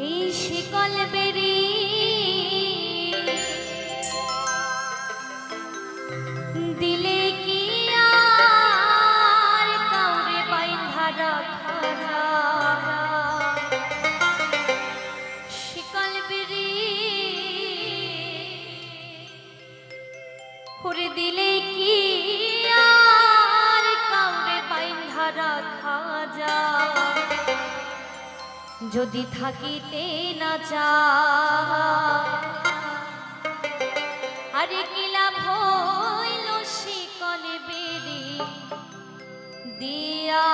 এই শিকল বেরি। দিলে কাউরে শিকল বেরি। করে দিলে যদি থাকিতে না আরে কি লাভ হইল শিকলে বেরি দিয়া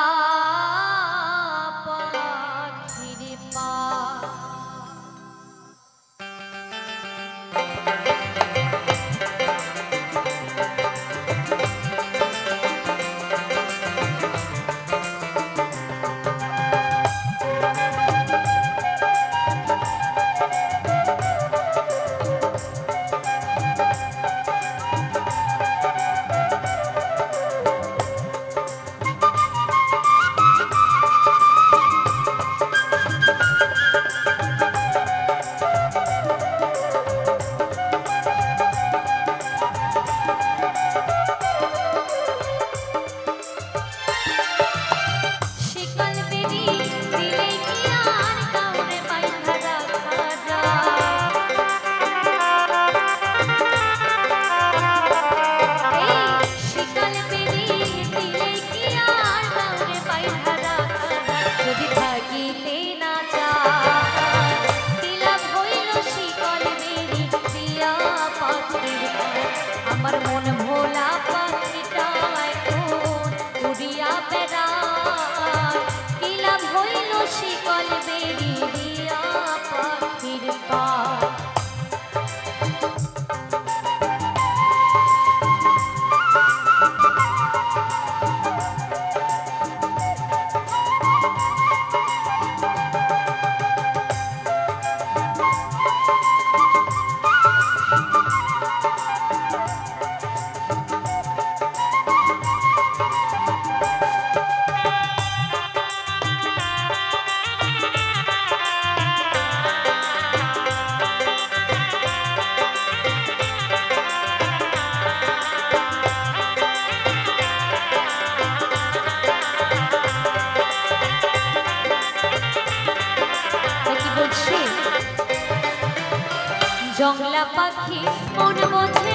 জংলা পাখি মন বোঝে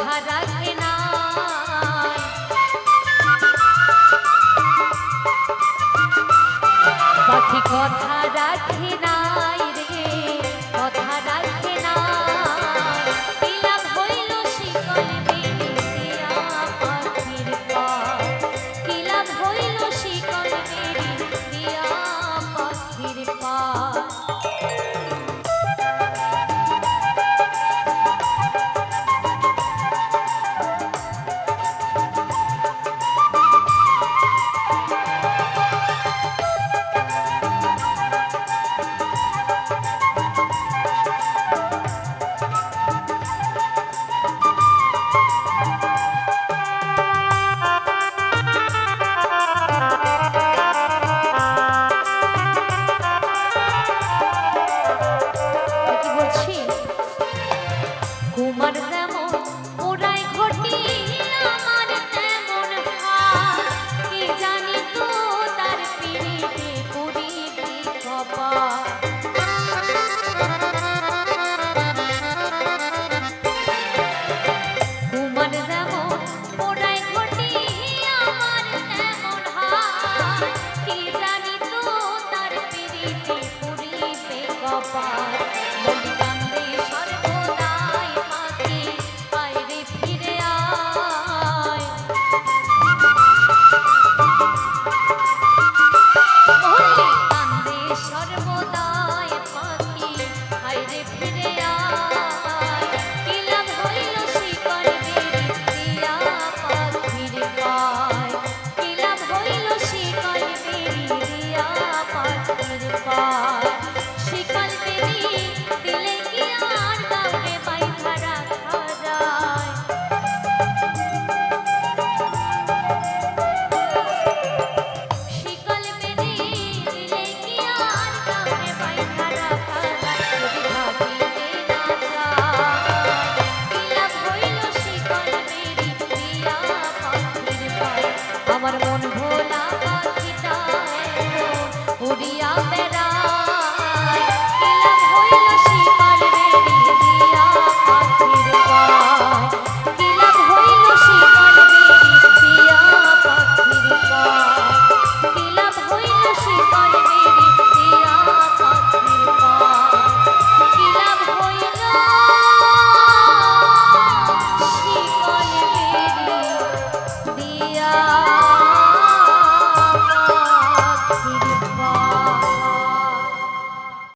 সারা Who might have them?